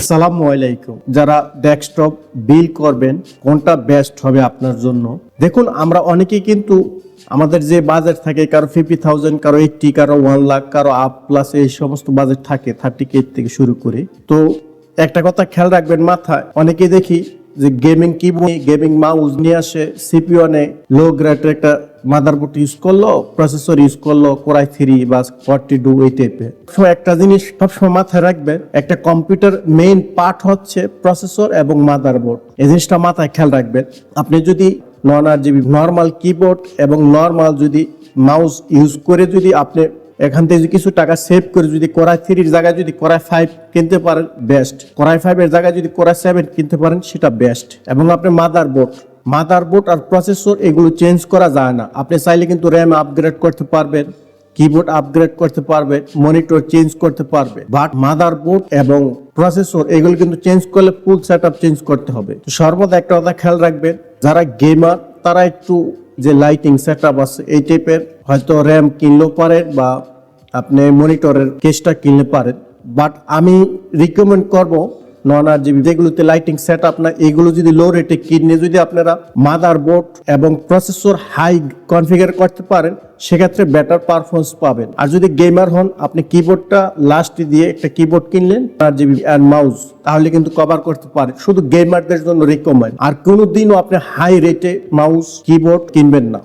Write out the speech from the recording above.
আসসালামু আলাইকুম। যারা ডেস্কটপ বিল করবেন, কোনটা বেস্ট হবে আপনার জন্য? দেখুন, আমরা অনেকেই কিন্তু আমাদের যে বাজেট থাকে, কারও ফিফটি থাউজেন্ড কারও এইটটি কারও ওয়ান লাখ কারও আপ প্লাস এই সমস্ত বাজেট থাকে থার্টি কে থেকে শুরু করে। তো একটা কথা খেয়াল রাখবেন মাথায়, অনেকেই দেখি যে গেমিং কিবোর্ড গেমিং মাউস নিয়ে আসে সিপিও নেই লো গ্রেডের একটা মাদারবোর্ড ইউজ করল প্রসেসর ইউজ করল কোরাই থ্রি বা ফর্টি টু এই টাইপের তো একটা জিনিস সবসময় মাথায় রাখবেন একটা কম্পিউটার মেইন পার্ট হচ্ছে প্রসেসর এবং মাদারবোর্ড এই জিনিসটা মাথায় খেয়াল রাখবেন আপনি যদি non R GB normal keyboard এবং নর্মাল যদি মাউস ইউজ করে যদি আপনি এখান থেকে কিছু টাকা সেভ করে যদি কোরাই থ্রির জায়গায় যদি কোরাই ফাইভ কিনতে পারেন বেস্ট কোরাই ফাইভের জায়গায় যদি কোরাই সেভেন কিনতে পারেন, সেটা বেস্ট এবং আপনি মাদার বোর্ড মাদার বোর্ড আর প্রসেসর এগুলো চেঞ্জ করা যায় না। আপনি চাইলে কিন্তু র্যাম আপগ্রেড করতে পারবেন কিবোর্ড আপগ্রেড করতে পারবে মনিটর চেঞ্জ করতে পারবে বাট মাদার বোর্ড এবং প্রসেসর এগুলো কিন্তু চেঞ্জ করলে ফুল সেট চেঞ্জ করতে হবে। সর্বদা একটা কথা খেয়াল রাখবেন, যারা গেমার তারা একটু যে লাইটিং সেট আছে, এই টাইপের হয়তো র্যাম কিনলেও পারেন বা আপনি মনিটরের কেসটা কিনলে পারেন। বাট আমি রিকমেন্ড করব নন আর জিবি, যেগুলোতে লাইটিং সেট আপ না, এগুলো যদি লো রেটে কিনে যদি আপনারা মাদার বোর্ড এবং প্রসেসর হাই কনফিগার করতে পারেন, সেক্ষেত্রে বেটার পারফরমেন্স পাবেন। আর যদি গেমার হন, আপনি কিবোর্ডটা লাস্ট দিয়ে একটা কিবোর্ড কিনলেন আর জিবি অ্যান্ড মাউস তাহলে কিন্তু কভার করতে পারেন। শুধু গেমারদের জন্য রিকমেন্ড আর কোনোদিনও আপনি হাই রেটে মাউস কিবোর্ড কিনবেন না।